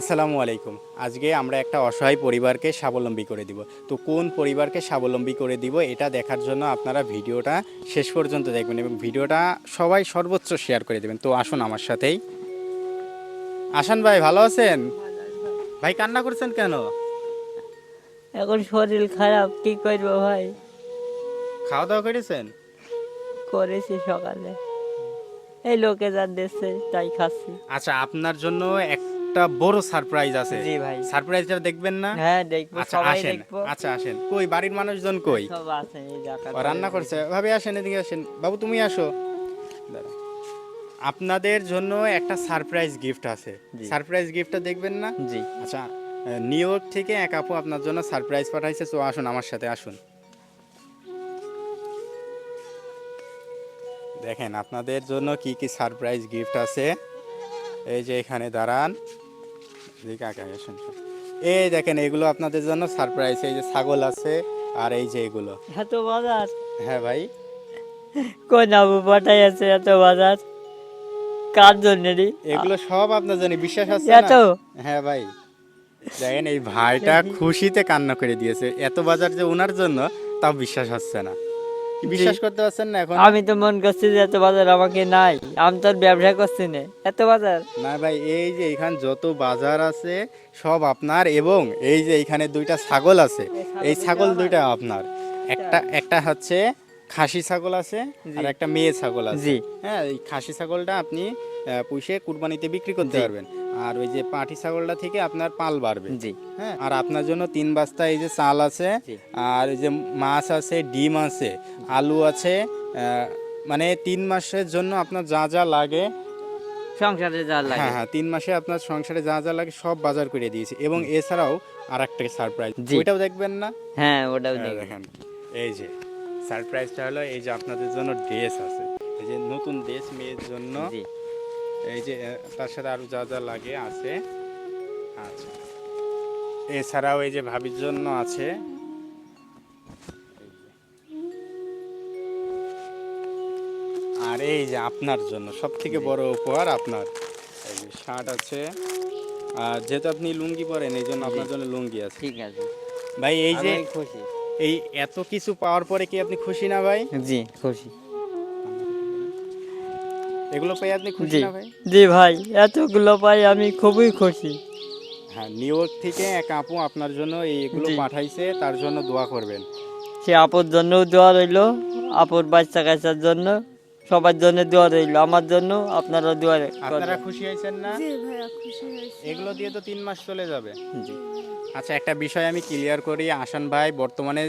আসসালামু আলাইকুম। আজকে আমরা একটা অসহায় পরিবারকে স্বাবলম্বী করে দিব। তো কোন পরিবারকে স্বাবলম্বী করে দিব এটা দেখার জন্য আপনারা ভিডিওটা শেষ পর্যন্ত দেখবেন এবং ভিডিওটা সবাই সর্বোচ্চ শেয়ার করে দেবেন। তো আসুন আমার সাথেই। আসান ভাই ভালো আছেন? ভাই কান্না করছেন কেন? এখন শরীর খারাপ কি করব ভাই? খাওয়া দাওয়া করেছেন? করেছি সকালে। এই লোকে যা দিচ্ছে তাই খাচ্ছি। আচ্ছা আপনার জন্য একটা বড় সারপ্রাইজ আছে। জি ভাই। সারপ্রাইজটা দেখবেন না? হ্যাঁ দেখব আচ্ছা সবাই দেখব। আচ্ছা আসেন। কই বাড়ির মানুষজন কই? সব আছে এই জায়গা রান্না করছে। ভাবি আসেন এদিকে আসেন। বাবু তুমি আসো। দাঁড়া। আপনাদের জন্য একটা সারপ্রাইজ গিফট আছে। সারপ্রাইজ গিফটটা দেখবেন না? জি। আচ্ছা নিউ ইয়র্ক থেকে এক আপু আপনার জন্য সারপ্রাইজ পাঠাইছে তো আসুন আমার সাথে আসুন। দেখেন আপনাদের জন্য কি কি সারপ্রাইজ গিফট আছে? এই যে এখানে দাঁড়ান। এদিকে আগে আসুন এই দেখেন এগুলো আপনাদের জন্য সারপ্রাইজ এই যে ছাগল আছে আর এই যে এগুলো। এত বাজার? হ্যাঁ ভাই। কোন আবু পাঠাই আছে এত বাজার? কার জন্য রে? এগুলো সব আপনার জন্য বিশ্বাস আছে এত? হ্যাঁ ভাই। দেখেন এই ভাইটা খুশিতে কান্না করে দিয়েছে। এত বাজার যে ওনার জন্য তাও বিশ্বাস হচ্ছে না। বিশ্বাস করতে পারছেন না এখন? আমি তো মন করছি যে এত বাজার আমাকে নাই আমি তো ব্যবসা করছি না। এত বাজার। না ভাই এই যে এখানে যত বাজার আছে সব আপনার এবং এই যে এখানে দুইটা ছাগল আছে এই ছাগল দুইটা আপনার। একটা একটা হচ্ছে খাসি ছাগল আছে আর একটা মেয়ে ছাগল আছে। হ্যাঁ এই খাসি ছাগলটা আপনি পুষে কুরবানিতে বিক্রি করতে পারবেন। আর ওই যে পাটি ছাগলটা থেকে আপনার পাল বাড়বে। জি। হ্যাঁ আর আপনার জন্য তিন বস্তা এই যে চাল আছে আর এই যে মাছ আছে ডিম আছে আলু আছে মানে তিন মাসের জন্য আপনার যা যা লাগে। সংসারে যা লাগে। হ্যাঁ হ্যাঁ তিন মাসে আপনার সংসারে যা যা লাগে সব বাজার করে দিয়েছি এবং এছাড়াও আর একটা সারপ্রাইজ। ওইটাও দেখবেন না? হ্যাঁ ওটাও হ্যাঁ, দেখেন। এই যে সারপ্রাইজটা হলো এই যে আপনাদের জন্য ড্রেস আছে। এই যে নতুন ড্রেস মেয়ের জন্য জি। এই যে তার সাথে আরও যা যা লাগে আছে। আচ্ছা। এছাড়াও এই যে ভাবির জন্য আছে। আর এই যে আপনার জন্য সব থেকে বড় উপহার আপনার। এই যে শার্ট আছে। আর যেহেতু আপনি লুঙ্গি পরেন এই জন্য আপনার জন্য লুঙ্গি আছে। ঠিক আছে। ভাই এই যে খুশি। এই এত কিছু পাওয়ার পরে কি আপনি খুশি না ভাই? জি খুশি। এগুলো পেয়ে আপনি খুশি জি। না ভাই? জি ভাই এতগুলো পাই আমি খুবই খুশি। হ্যাঁ নিউ ইয়র্ক থেকে এক আপু আপনার জন্য এইগুলো। পাঠাইছে তার জন্য দোয়া করবেন। সে আপুর জন্যও দোয়া রইল আপুর বাচ্চা কাচ্চার জন্য সবার জন্য দোয়া রইল আমার জন্য আপনারা দোয়া আপনারা খুশি হয়েছেন না? জি ভাইয়া খুশি হয়েছি। এগুলো দিয়ে তো তিন মাস চলে যাবে। জি। আচ্ছা একটা বিষয় আমি ক্লিয়ার করি আসান ভাই বর্তমানে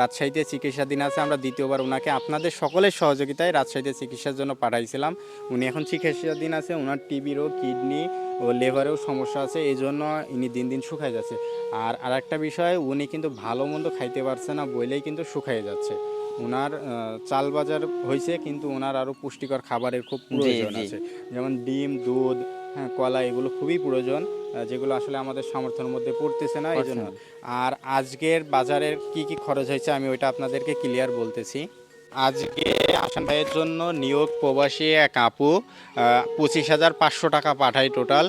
রাজশাহীতে চিকিৎসাধীন আছে। আমরা দ্বিতীয়বার ওনাকে আপনাদের সকলের সহযোগিতায় রাজশাহীতে চিকিৎসার জন্য পাঠাইছিলাম। উনি এখন চিকিৎসাধীন আছে। ওনার টিবিরও কিডনি ও লিভারেও সমস্যা আছে। এই জন্য ইনি দিন দিন শুকায় যাচ্ছে। আর আরেকটা বিষয় উনি কিন্তু ভালো মন্দ খাইতে পারছে না বলেই কিন্তু শুকায় যাচ্ছে। ওনার চাল বাজার হয়েছে কিন্তু ওনার আরও পুষ্টিকর খাবারের খুব প্রয়োজন আছে। যেমন ডিম দুধ হ্যাঁ কলা এগুলো খুবই প্রয়োজন। যেগুলো আসলে আমাদের সামর্থ্যের মধ্যে পড়তেছে না এই জন্য আর আজকের বাজারের কি কি খরচ হয়েছে আমি ওইটা আপনাদেরকে ক্লিয়ার বলতেছি। আজকে আসান ভাইয়ের জন্য নিয়োগ প্রবাসী এক আপু পঁচিশ হাজার পাঁচশো টাকা পাঠাই টোটাল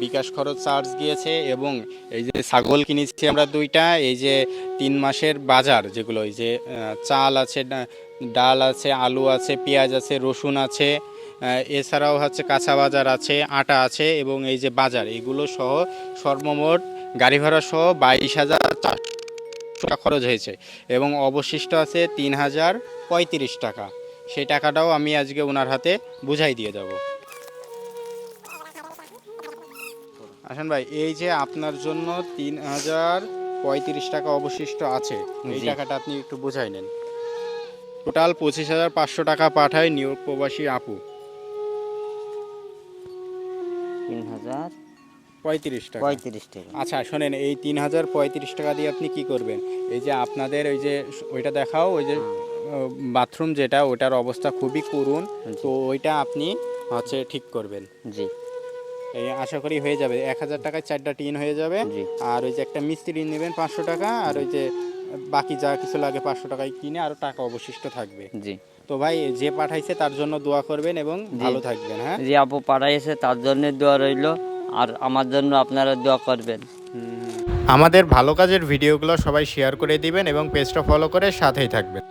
বিকাশ খরচ চার্জ গিয়েছে এবং এই যে ছাগল কিনেছি আমরা দুইটা এই যে তিন মাসের বাজার যেগুলো এই যে চাল আছে ডাল আছে আলু আছে পেঁয়াজ আছে রসুন আছে এছাড়াও হচ্ছে কাঁচা বাজার আছে আটা আছে এবং এই যে বাজার এগুলো সহ সর্বমোট গাড়ি ভাড়া সহ বাইশ হাজার চারশো টাকা খরচ হয়েছে এবং অবশিষ্ট আছে তিন হাজার পঁয়ত্রিশ টাকা। সেই টাকাটাও আমি আজকে ওনার হাতে বুঝাই দিয়ে যাব আসেন ভাই এই যে আপনার জন্য তিন হাজার পঁয়ত্রিশ টাকা অবশিষ্ট আছে এই টাকাটা আপনি একটু বুঝাই নেন। টোটাল পঁচিশ হাজার পাঁচশো টাকা পাঠায় নিউ ইয়র্ক প্রবাসী আপু। তিন হাজার পঁয়ত্রিশ টাকা। পঁয়ত্রিশ টাকা। আচ্ছা শোনেন এই তিন হাজার পঁয়ত্রিশ টাকা দিয়ে আপনি কি করবেন? এই যে আপনাদের ওই যে ওইটা দেখাও ওই যে বাথরুম যেটা ওটার অবস্থা খুবই করুণ। তো ওইটা আপনি হচ্ছে ঠিক করবেন। জি। এই আশা করি হয়ে যাবে। এক হাজার টাকায় চারটা টিন হয়ে যাবে। আর ওই যে একটা মিস্ত্রি নেবেন পাঁচশো টাকা আর ওই যে বাকি যা কিছু লাগে পাঁচশো টাকায় কিনে আরও টাকা অবশিষ্ট থাকবে। জি। তো ভাই যে পাঠাইছে তার জন্য দোয়া করবেন এবং ভালো থাকবেন হ্যাঁ? যে আপু পাঠাইছে তার জন্য দোয়া রইল আর আমার জন্য আপনারা দোয়া করবেন। আমাদের ভালো কাজের ভিডিওগুলো সবাই শেয়ার করে দিবেন এবং পেজটা ফলো করে সাথেই থাকবেন।